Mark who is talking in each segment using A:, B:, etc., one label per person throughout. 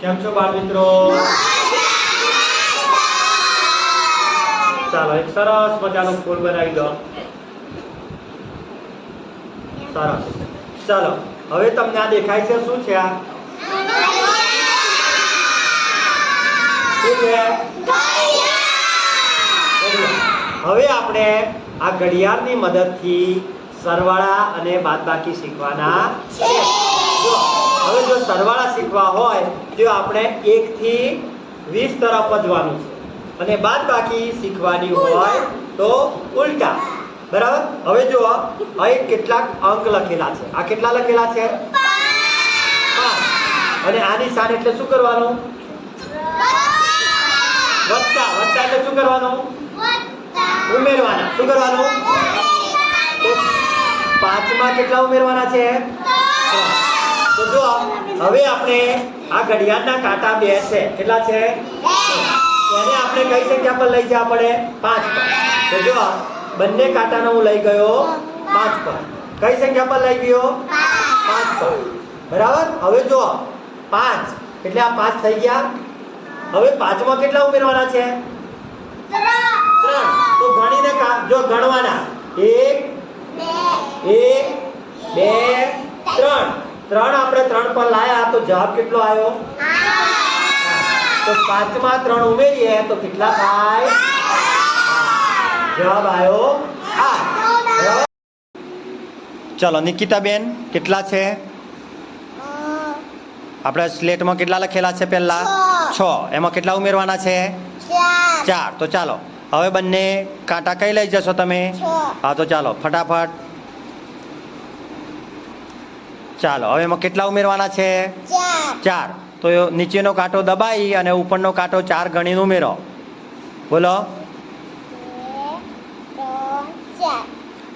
A: કેમ છો બાળ મિત્રો? ચાલો, એક સરસ મજાનું ફૂલ બનાવી દો. સરસ. ચાલો, હવે તમને આ દેખાય છે શું છે આ? હવે આપણે આ ઘડિયાળની મદદથી સરવાળા અને બાદબાકી શીખવાના છે. હવે જો સરવાળા શીખવા હોય તો આપણે એકથી વીસ તરફ વધવાનું છે. અને બાદ બાકી શીખવાની હોય તો ઉલટા. બરાબર? હવે જો અહીં કેટલાક અંક લખેલા છે. આ કેટલા લખેલા છે? અને આની સાન એટલે શું કરવાનું? વત્તા. વત્તા એટલે શું કરવાનું? ઉમેરવાના. શું કરવાનું? પાંચમાં કેટલા ઉમેરવાના છે. તો જો હવે આપણે આ ઘડિયાળના કાંટા બે છે. કેટલા છે? એને આપણે કઈ સંખ્યા પર લઈ જવા પડે? પાંચ પર. તો જો બંને કાંટાનો હું લઈ ગયો પાંચ પર. કઈ સંખ્યા પર લઈ ગયો? પાંચ પર. બરાબર? હવે જો પાંચ. એટલે આ પાંચ થઈ ગયા. હવે પાંચમાં કેટલા ઉમેરવાના છે? ત્રણ. તો ગણીને જો ગણવાના. એક એક બે ત્રણ. ત્રણ આપણે ત્રણ પર લાયા તો જવાબ કેટલો આવ્યો? તો પાંચમાં ત્રણ ઉમેરીએ તો કેટલા થાય? જવાબ આવ્યો બરાબર? ચલો નિકિતાબેન કેટલા છે? આપણે સ્લેટમાં કેટલા લખેલા છે પહેલા? છ. એમાં કેટલા ઉમેરવાના છે? ચાર. તો ચાલો હવે બંને કાંટા કઈ લઈ જશો તમે? હા તો ચાલો ફટાફટ ચાલો હવે એમાં કેટલા ઉમેરવાના છે? ચાર. તો નીચેનો કાંટો દબાઈ અને ઉપરનો કાંટો ચાર ગણીને ઉમેરો. બોલો.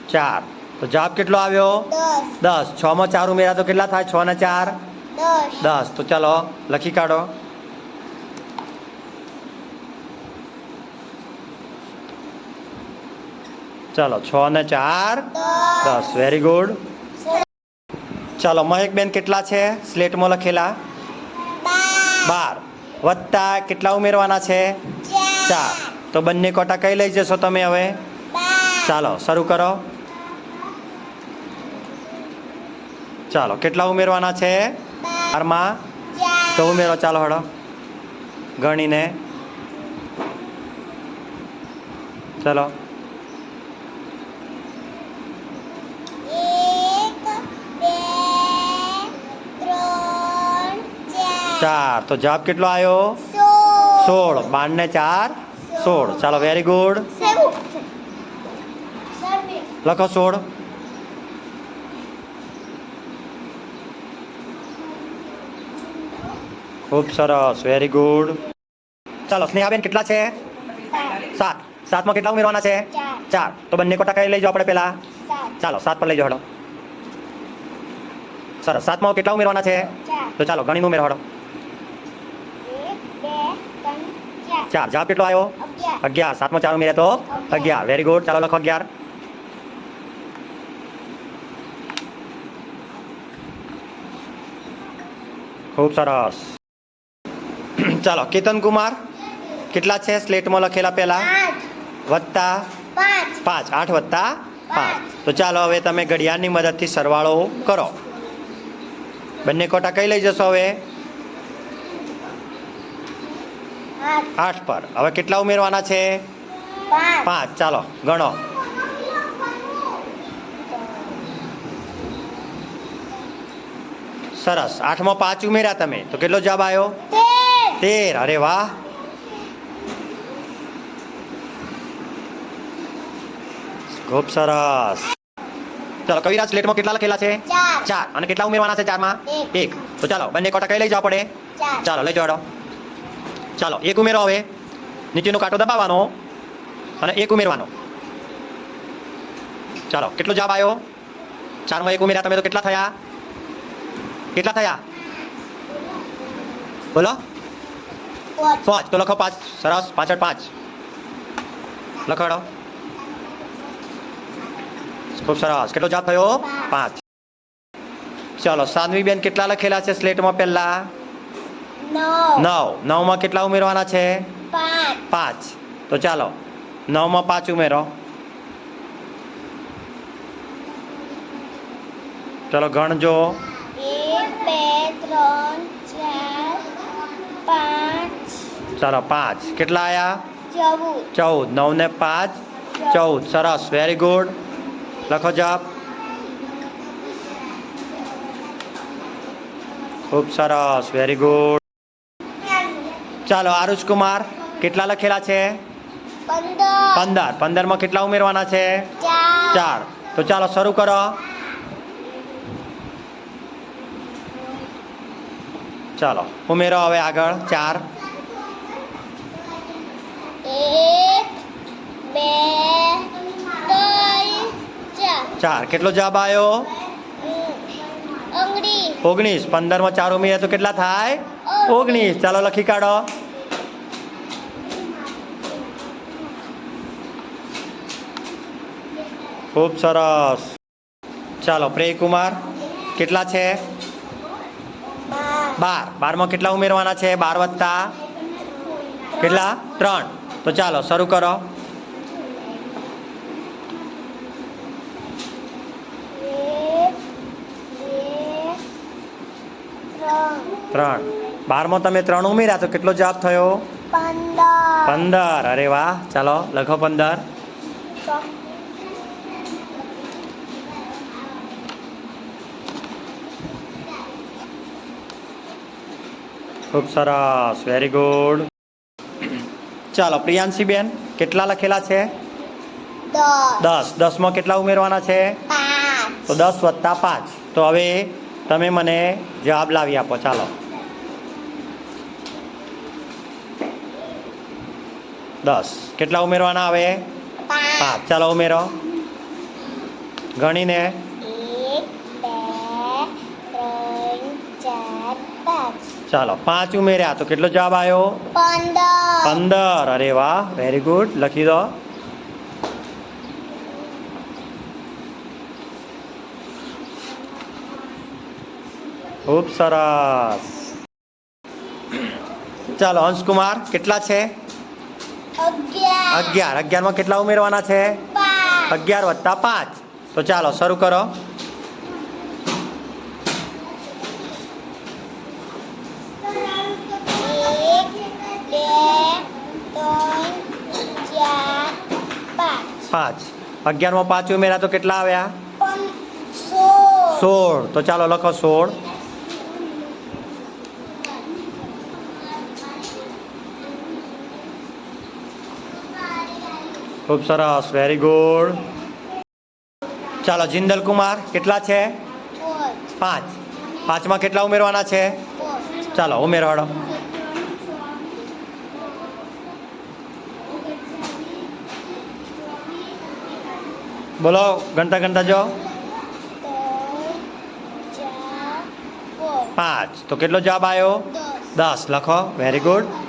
A: ચાર. તો જવાબ કેટલો આવ્યો? દસ. છ માં ચાર ઉમેરા તો કેટલા થાય? છ ને ચાર? દસ. તો ચાલો લખી કાઢો. ચાલો છ ને ચાર. દસ. Very good. ચાલો, મહેકબેન કેટલા છે? સ્લેટમાં લખેલા? બાર. વત્તા કેટલા ઉમેરવાના છે? ચાર. તો બંને કોટા કઈ લઈ જશો તમે હવે? ચાલો, શરૂ કરો. ચાલો, કેટલા ઉમેરવાના છે? બારમાં. તો ઉમેરો, ચાલો હળો. ગણીને. ચાલો. ચાર. તો જવાબ કેટલો આવ્યો સોળ. બાર ને ચાર. સોળ. ચાલો વેરી ગુડ લખો સોળ. ખૂબ સરસ. વેરી ગુડ ચાલો સ્નેહાબેન કેટલા છે? સાત. સાતમાં કેટલા ઉમેરવાના છે? ચાર. તો બંને કોટા કઈ લઈ જાઓ આપણે પેલા? ચાલો સાત પર લઈ જાઓ હડો સરસ. સાતમાં કેટલા ઉમેરવાના છે? તો ચાલો ગણીને ઉમેરો હડો ચાર જવાબ કેટલો આવ્યો? અગિયાર. સાતમો ચાર ઉમેર્યા તો? અગિયાર. વેરી ગુડ ચાલો લખો અગિયાર. ખૂબ સરસ. ચાલો કેતન કુમાર કેટલા છે સ્લેટમાં લખેલા પહેલા? વત્તા? પાંચ. આઠ વત્તા? પાંચ. તો ચાલો હવે તમે ઘડિયાળની મદદથી સરવાળો કરો. બંને કોટા કઈ લઈ જશો હવે? આઠ. પર. હવે કેટલા ઉમેરવાના છે? પાંચ. ચાલો ગણો. સરસ. આઠમાં પાંચ ઉમેર્યા તમે. તો કેટલો જવાબ આવ્યો? તેર. અરે વાહ. ખૂબ સરસ. ચાલો કવિરાજ સ્લેટમાં કેટલા લખેલા છે? ચાર. અને કેટલા ઉમેરવાના છે ચારમાં?
B: એક.
A: તો ચાલો બંને કોટા કઈ લઈ જવા પડે? ચાલો લઈ જવાડો ચાલો એક ઉમેરો હવે. નીચેનો કાંટો દબાવવાનો અને એક ઉમેરવાનો. ચાલો કેટલો જવાબ આવ્યો ચારમાં એક ઉમેર્યા તમે તો કેટલા થયા? કેટલા થયા? બોલો. પાંચ. તો લખો પાંચ. સરસ પાછળ પાંચ. લખાડો. ખૂબ સરસ. કેટલો જવાબ થયો? પાંચ. ચાલો સાનવીબેન કેટલા લખેલા છે સ્લેટમાં પહેલા?
B: નવ.
A: નવ. નવમાં કેટલા ઉમેરવાના છે?
B: પાંચ.
A: તો ચાલો નવમાં પાંચ ઉમેરો. ચલો ગણજો ચાલો પાંચ. કેટલા આયા?
B: ચૌદ.
A: નવ ને પાંચ. ચૌદ. સરસ. વેરી ગુડ લખો જવાબ ખૂબ સરસ. વેરી ગુડ ચાલો આરુષ કુમાર કેટલા લખેલા છે?
B: પંદર.
A: પંદર. પંદરમાં કેટલા ઉમેરવાના છે?
B: ચાર.
A: તો ચાલો શરૂ કરો. ચાલો ઉમેરો હવે આગળ. ચાર.
B: ચાર.
A: કેટલો જવાબ આવ્યો? ઓગણીસ. પંદરમાં ચાર ઉમેર્યા તો કેટલા થાય? ઓગણીસ ચાલો લખી કાઢો. ખૂબ સરસ. ચાલો પ્રેય કુમાર કેટલા છે?
B: બાર.
A: બાર બારમાં કેટલા ઉમેરવાના છે? બાર વત્તા કેટલા? ત્રણ. તો ચાલો શરૂ કરો.
B: ત્રણ.
A: બારમાં તમે ત્રણ ઉમેર્યા તો કેટલો જવાબ થયો?
B: પંદર.
A: અરે વાહ ચાલો લખો પંદર. ખૂબ સરસ વેરી ગુડ ચાલો પ્રિયાંશી બેન કેટલા લખેલા છે?
B: દસ.
A: દસમાં કેટલા ઉમેરવાના છે? તો દસ વત્તા પાંચ. તો હવે તમે મને જવાબ લાવી આપો ચાલો. દસ. કેટલા ઉમેરવાના આવે?
B: પાંચ.
A: પાંચ. ચાલો ઉમેરો. ગણીને. ચાલો પાંચ ઉમેર્યા. તો કેટલો જવાબ આવ્યો?
B: પંદર.
A: અરે વાહ વેરી ગુડ લખી દો. ખૂબ સરસ. ચાલો અંશકુમાર કેટલા છે?
B: અગિયાર.
A: અગિયાર. અગિયારમાં કેટલા ઉમેરવાના છે? અગિયાર વત્તા પાંચ. તો ચાલો શરૂ કરો.
B: પાંચ.
A: અગિયારમાં પાંચ ઉમેરા તો કેટલા આવ્યા?
B: સોળ.
A: તો ચાલો લખો સોળ. ખૂબ સરસ વેરી ગુડ ચાલો, જિંદલ કુમાર, કેટલા છે?
B: પાંચ.
A: પાંચ પાંચમાં કેટલા ઉમેરવાના છે? ચાલો, ઉમેરવાડો. બોલો ગણતા ગણતા જો.
B: પાંચ.
A: તો કેટલો જવાબ આવ્યો
B: દસ.
A: લખો. વેરી ગુડ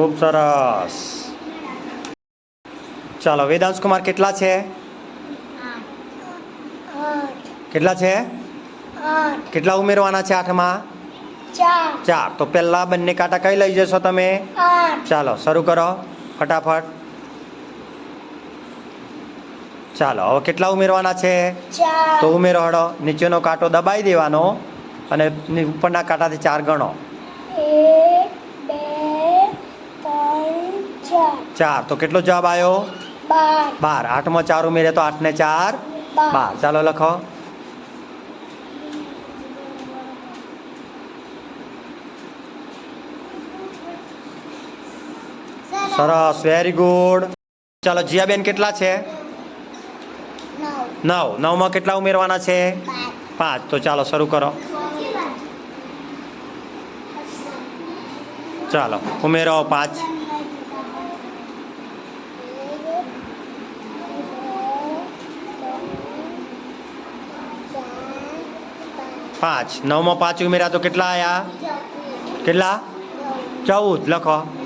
A: ખૂબ સરસ. ચાલો વેદાંશ કુમાર કેટલા છે? કેટલા છે? કેટલા ઉમેરવાના છે આઠમાં?
B: ચાર.
A: તો પહેલા બંને કાંટા કઈ લઈ જશો તમે? ચાલો શરૂ કરો. ફટાફટ. ચાલો હવે કેટલા ઉમેરવાના છે? તો ઉમેરો હળો. નીચેનો કાંટો દબાઈ દેવાનો અને ઉપરના કાંટાથી ચાર ગણો
B: એક બે ત્રણ ચાર.
A: તો કેટલો જવાબ આવ્યો
B: બાર.
A: આઠમાં ચાર ઉમેરે તો આઠ ને ચાર.
B: બાર.
A: ચાલો લખો. સરસ. વેરી ગુડ ચાલો જીયાબેન કેટલા છે?
B: નવ.
A: નવ. નવમાં કેટલા ઉમેરવાના છે?
B: પાંચ.
A: તો ચાલો શરૂ કરો. ચાલો ઉમેરો. પાંચ. પાંચ. નવમાં પાંચ ઉમેર્યા તો કેટલા આયા? કેટલા? ચૌદ. લખો.